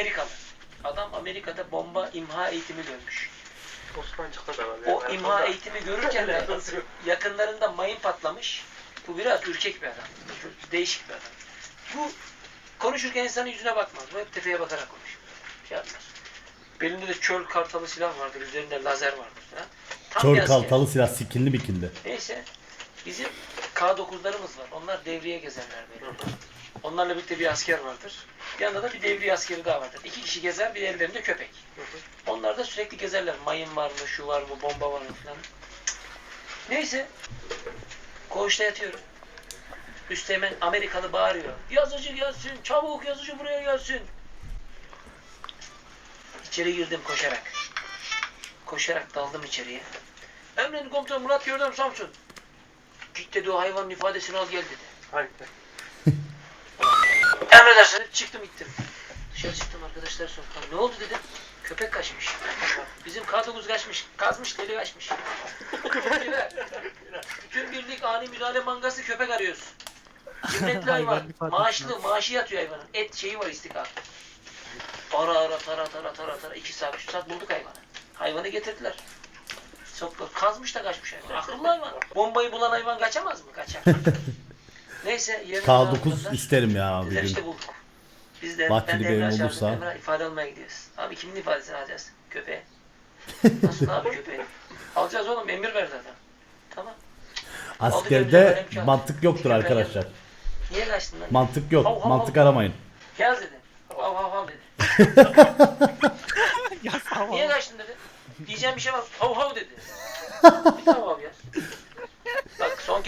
Amerikalı. Adam Amerika'da bomba imha eğitimi görmüş. Osmancık'ta da var. O Yani imha eğitimi görürken de yakınlarında mayın patlamış. Bu biraz ürkek bir adam. Değişik bir adam. Bu konuşurken insanın yüzüne bakmaz. Bu hep tepeye bakarak konuşur. Şey yapmaz. Belinde de çöl kartalı silah vardır. Üzerinde lazer vardır falan. Tam bir Kör asker. kaltalı silah sikilli bikilli. Neyse. Bizim K9'larımız var. Onlar devriye gezerler böyle. Onlarla birlikte bir asker vardır. Yanda da bir devriye askeri daha vardır. İki kişi gezer, bir ellerinde köpek. Onlar da sürekli gezerler. Mayın var mı, şu var mı, bomba var mı falan. Neyse. Koğuşta yatıyorum. Üsteğmen Amerikalı bağırıyor. Yazıcı gelsin, çabuk yazıcı buraya gelsin. İçeri girdim koşarak. Koşarak daldım içeriye. Emredin komutan Murat Gördem Samsun. Git dedi o hayvanın ifadesini al gel dedi. Hayır. Emredersiniz çıktım gittim. Dışarı çıktım arkadaşlar sokaktan. Ne oldu dedim. Köpek kaçmış. Bizim K9 kaçmış. Kazmış deli kaçmış. Bütün birlik ani müdahale mangası köpek arıyoruz. Cimretli hayvan. Maaşlı, maaşı yatıyor hayvanın. Et şeyi var istikrar. Ara ara tara tara tara tara. iki saat, üç saat bulduk hayvanı. Hayvanı getirdiler. Soktular. Kazmış da kaçmış hayvan. Akıllı hayvan. Bombayı bulan hayvan kaçamaz mı? Kaçar. Neyse. yerine K9 dağıttılar. isterim ya bir gün. işte bulduk. Biz de Bahçeli ben de Bey'in olursa. Emrah ifade almaya gidiyoruz. Abi kimin ifadesini alacağız? Köpeğe. Nasıl abi köpeği? Alacağız oğlum emir verdi adam. Tamam. Askerde mantık yoktur arkadaşlar. Niye kaçtın lan? Mantık Hav, yok. hav, Mantık hav. aramayın. Yaz dedi. Hav hav hav dedi. Ya tamam. Niye kaçtın dedi. Diyeceğim bir şey var. Hav hav dedi. Bir daha hav yaz.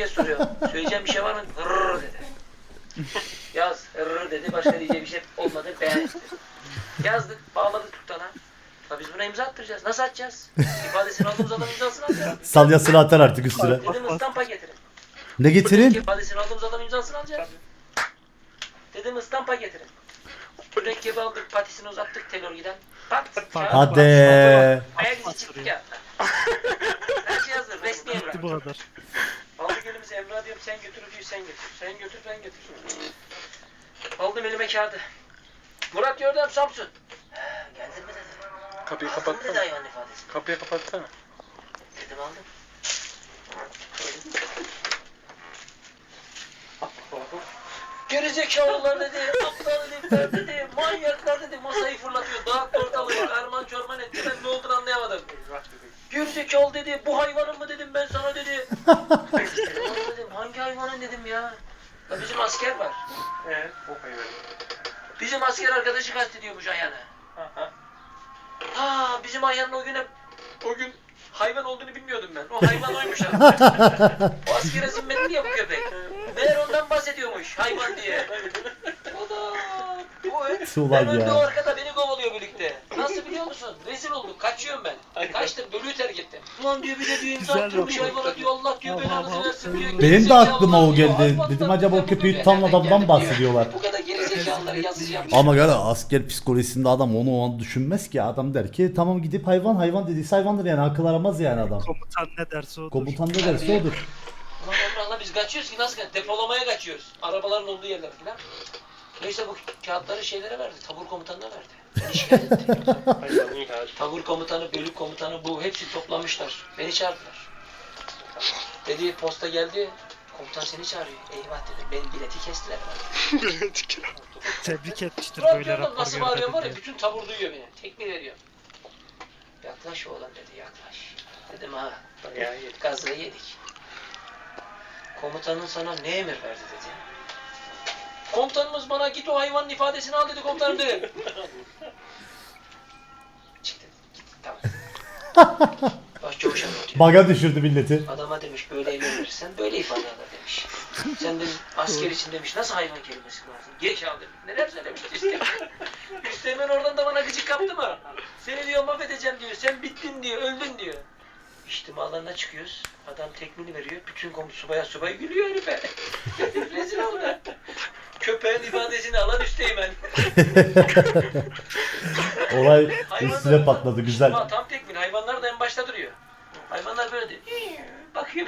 Kez soruyorum. Söyleyeceğim bir şey var mı? Hırrr dedi. Yaz. Hırrr dedi. Başka diyeceği bir şey olmadı. Beğen. Yazdık. Bağladık tuttana. Ya biz buna imza attıracağız. Nasıl atacağız? İfadesini aldığımız adam imzasını atacağız. Salyasını atar artık üstüne. Dedim ıstampa getirin. Ne getirin? İfadesini aldığımız adam imzasını alacağız. Dedim ıstampa getirin. Mürekkebi aldık, patisini uzattık telor giden. Pat. kağıt Hadi. Ayak izi çıktı ya. Her şey hazır. Resmi Gitti bu kadar. Emrah diyorum sen götür diyor sen götür. Sen götür ben götür. Aldım elime kağıdı. Murat gördüm Samsun. He, geldin mi dedim. Kapıyı Aldın dedi kapatsana. hayvan ifadesi. Kapıyı kapatsana. Dedim aldım. Gerizekalılar dedi, aptal herifler dedi, manyaklar dedi, masayı fırlatıyor, dağıttı ortalığı, karman çorman etti, ben ne olduğunu anlayamadım. Gerizekalı dedi, bu hayvanın mı dedim ben sana dedi. Dedim, dedim, ya. Ya bizim asker var. Ee, bu hayvan. Bizim asker arkadaşı kastediyormuş Ayhan'ı. Ha bizim Ayhan'ın o güne o gün hayvan olduğunu bilmiyordum ben. O hayvan oymuş abi. o askere zimmetli ya bu köpek. Meğer ondan bahsediyormuş hayvan diye. O da o ön- Ulan ben önde ya. o arkada beni kovalıyor birlikte. Nasıl biliyor musun? Rezil olduk. Kaçıyorum ben. Kaçtım. Bölüğü terk ettim. Ulan diyor bir de diyor imza Güzel attırmış yapıyor. hayvana diyor Allah diyor Tamam, belanızı tamam. versin diyor. Benim de aklıma o geldi. Dedim acaba o köpeği tutan adamdan diyor. bahsediyorlar. Bu kadar gerizekalıları yazıcı yapmış. Ama gel asker psikolojisinde adam onu o an düşünmez ki. Adam der ki tamam gidip hayvan hayvan dediyse hayvandır yani akıl aramaz yani adam. Komutan ne derse odur. Komutan ne derse odur. Ulan Emrah'la biz kaçıyoruz ki nasıl kaç? Depolamaya kaçıyoruz. Arabaların olduğu yerler falan. Neyse bu kağıtları şeylere verdi. Tabur komutanına verdi. Beni şikayet etti. Tabur komutanı, bölük komutanı bu hepsi toplamışlar. Beni çağırdılar. Dedi posta geldi. Komutan seni çağırıyor. Eyvah dedim. Benim bileti kestiler. Tebrik etmiştir Murat böyle rapor nasıl bağırıyorum var ya. Bütün tabur duyuyor beni. Tekme veriyor. Yaklaş oğlan dedi yaklaş. Dedim ha. Bayağı. Gazla yedik. Komutanın sana ne emir verdi dedi. Komutanımız bana git o hayvanın ifadesini al dedi komutanım dedim. Çıktı. Gitti tamam. Başçavuş anlatıyor. Baga düşürdü milleti. Adama demiş böyle emir verirsen böyle ifade alır demiş. Sen demiş asker için demiş nasıl hayvan kelimesi kullanırsın? Geç al demiş. Neler söylemiş Üsteğmen. Üsteğmen oradan da bana gıcık kaptı mı? Seni diyor mahvedeceğim diyor. Sen bittin diyor. Öldün diyor. İçtimalarına çıkıyoruz. Adam tekmini veriyor. Bütün komut subaya subay gülüyor herife. Rezil oldu köpeğin ifadesini alan üsteyim ben. Olay üstüne patladı güzel. Ama tam tekmin hayvanlar da en başta duruyor. Hayvanlar böyle diyor. Bakıyor.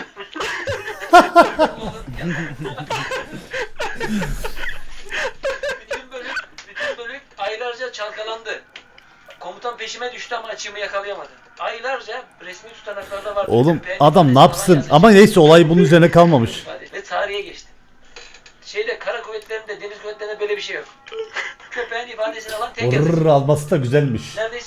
bütün bölük, bütün bölük aylarca çalkalandı. Komutan peşime düştü ama açığımı yakalayamadı. Aylarca resmi tutanaklarda var. Oğlum adam ne yapsın? Ama neyse olay bunun üzerine kalmamış kuvvetlerinde, deniz kuvvetlerinde böyle bir şey yok. Köpeğin ifadesini alan tek Vırrrr alması da güzelmiş. Neredeyse